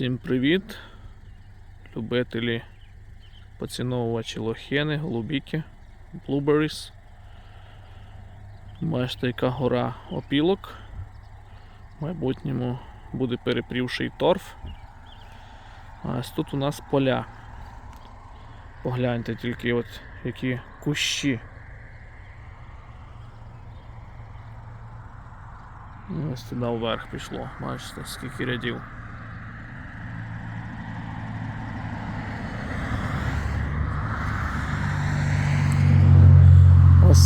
Всім привіт, любителі поціновувачі лохини, голубіки, blueberries. Бачите, яка гора опілок. В майбутньому буде перепрівший торф. А ось тут у нас поля. Погляньте тільки от які кущі. Ось туди вверх пішло. Бачите, скільки рядів.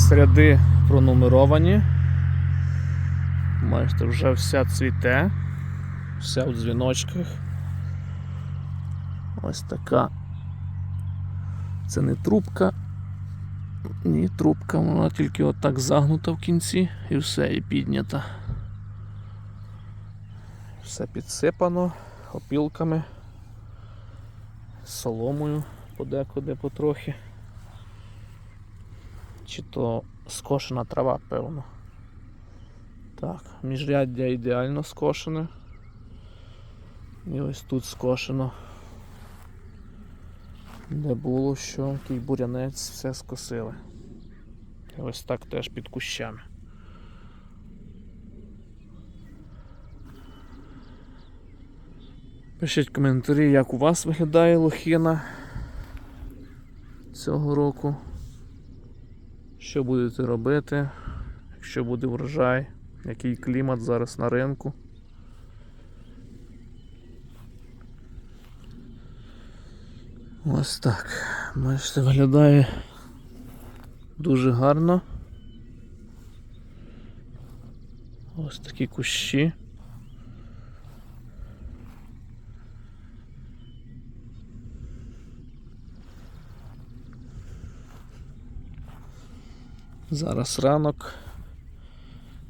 Ось ряди пронумеровані. Бачите, вже вся цвіте, вся в дзвіночках. Ось така. Це не трубка. Ні, трубка, вона тільки отак загнута в кінці і все, і піднята. Все підсипано опілками, соломою подекуди потрохи. Чи то скошена трава, певно. Так, міжряддя ідеально скошене. І ось тут скошено. Де було що, який бурянець, все скосили. І ось так теж під кущами. Пишіть коментарі, як у вас виглядає лохина цього року. Що будете робити, якщо буде врожай, який клімат зараз на ринку. Ось так. Бачите, виглядає дуже гарно. Ось такі кущі. Зараз ранок,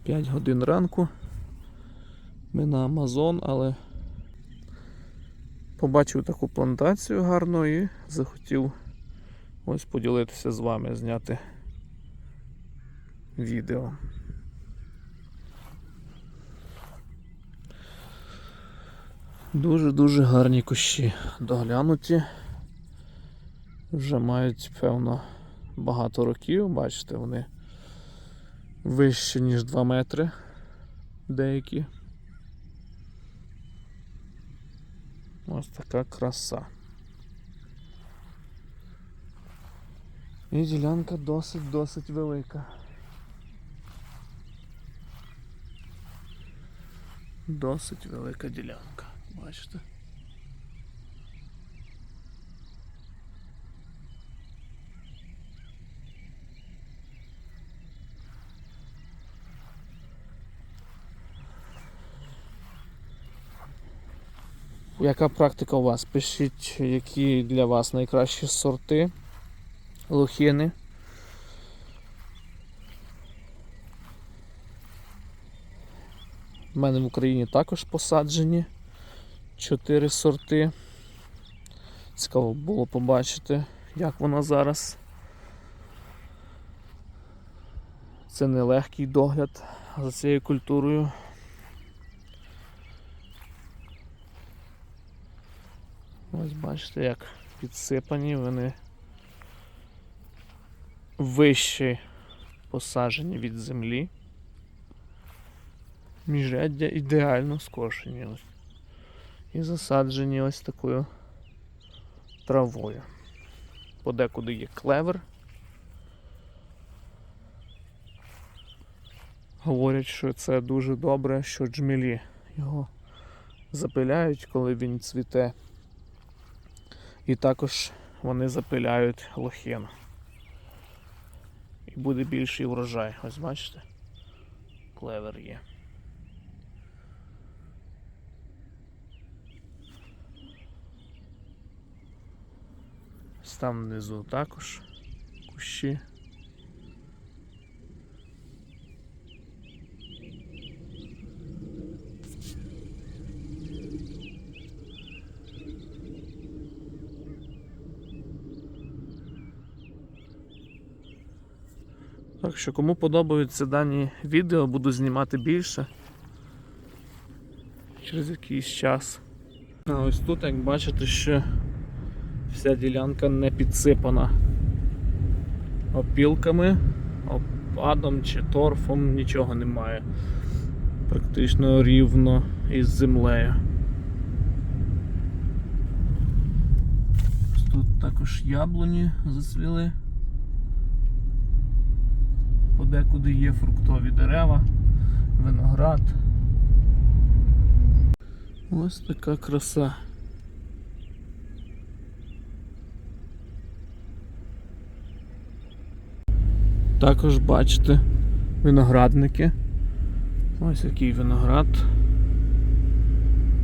5 годин ранку. Ми на Амазон, але побачив таку плантацію гарну і захотів ось поділитися з вами, зняти відео. Дуже-дуже гарні кущі доглянуті. Вже мають, певно, багато років, бачите, вони вище, ніж 2 метри деякі. Ось така краса. І ділянка досить-досить велика. Досить велика ділянка, бачите? Яка практика у вас? Пишіть, які для вас найкращі сорти лохини. У мене в Україні також посаджені 4 сорти. Цікаво було побачити, як вона зараз. Це нелегкий догляд за цією культурою. Ось бачите, як підсипані вони вище посаджені від землі. Міжряддя ідеально скошені. І засаджені ось такою травою. Подекуди є клевер. Говорять, що це дуже добре, що джмелі його запиляють, коли він цвіте. І також вони запиляють лохину. І буде більший врожай. Ось бачите? Клевер є. Там внизу також кущі. Так що, кому подобаються дані відео, буду знімати більше через якийсь час. А ось тут, як бачите, ще вся ділянка не підсипана опілками, опадом чи торфом, нічого немає. Практично рівно із землею. Ось Тут також яблуні зацвіли. Подекуди є фруктові дерева, виноград. Ось така краса. Також бачите виноградники. Ось який виноград.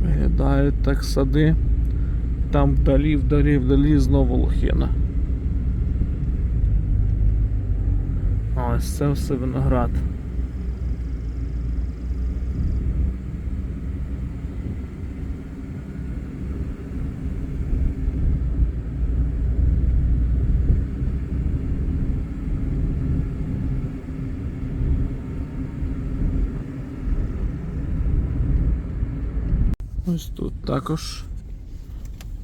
Виглядають так сади. Там вдалі, вдалі, вдалі знову лохина. Ось це все виноград. Ось тут також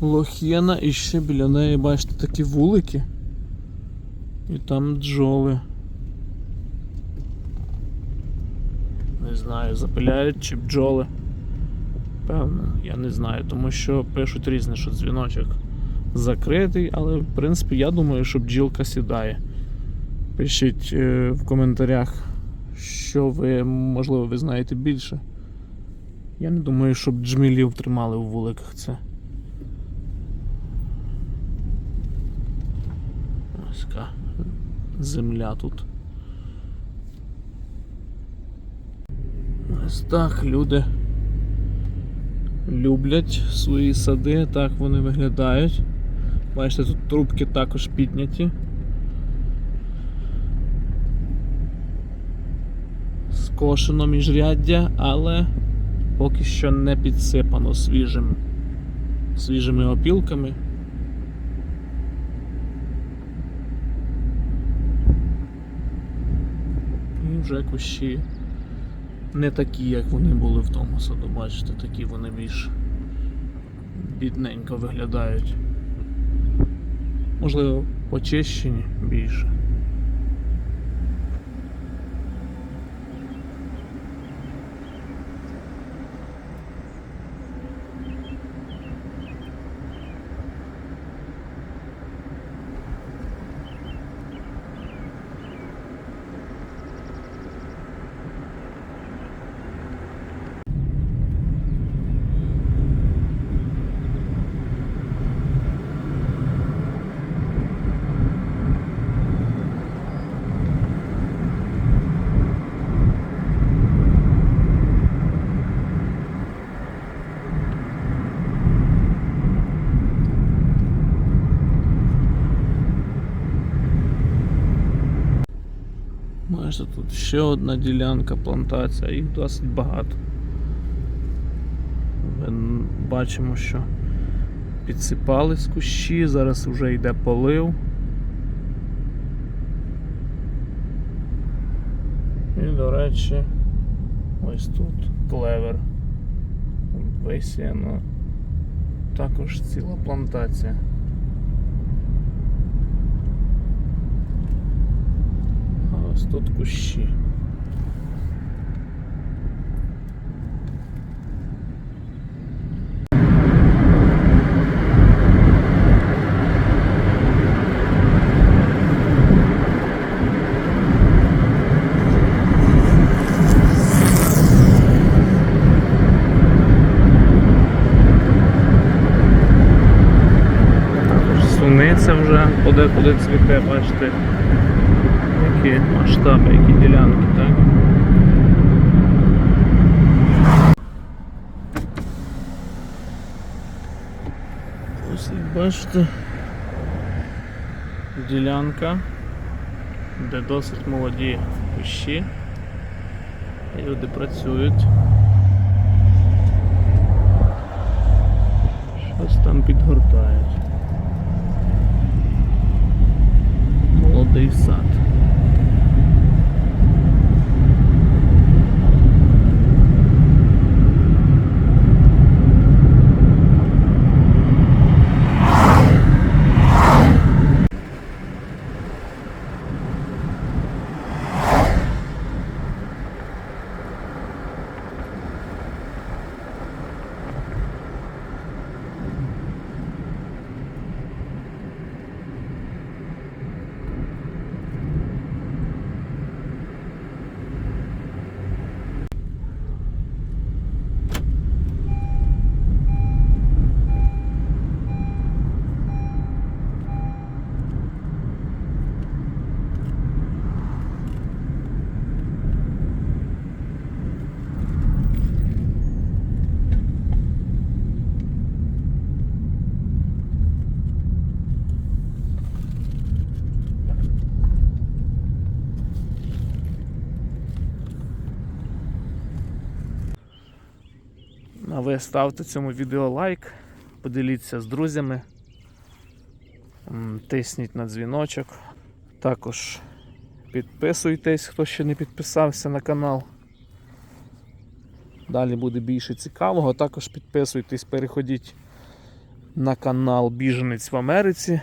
лохєна і ще біля неї, бачите, такі вулики. І там бджоли. Не знаю, запиляють чи бджоли. Певно, я не знаю, тому що пишуть різне, що дзвіночок закритий, але в принципі я думаю, що бджілка сідає. Пишіть е, в коментарях, що ви, можливо, ви знаєте більше. Я не думаю, щоб джмілів тримали у вуликах це. Ось така земля тут. Ось так люди люблять свої сади, так вони виглядають. Бачите, тут трубки також підняті. Скошено міжряддя, але поки що не підсипано свіжим, свіжими опілками. І вже кущі не такі, як вони були в тому саду, бачите, такі вони більш бідненько виглядають. Можливо, почищені більше. Майже тут ще одна ділянка плантація, їх досить багато. Ми бачимо, що підсипались кущі, зараз вже йде полив. І, до речі, ось тут клевер. Висіяно також ціла плантація. Ось тут кущі. Також вже подекуди цвіте, бачите, які масштаби, які ділянки, так? Ось як бачите, ділянка, де досить молоді кущі. І люди працюють. Щось там підгортають. Молодий сад. Ставте цьому відео лайк, поділіться з друзями, тисніть на дзвіночок. Також підписуйтесь, хто ще не підписався на канал. Далі буде більше цікавого. Також підписуйтесь, переходіть на канал Біженець в Америці.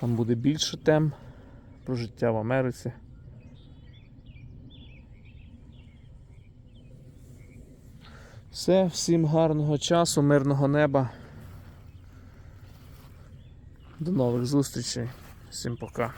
Там буде більше тем про життя в Америці. Все, всім гарного часу, мирного неба. До нових зустрічей. Всім пока.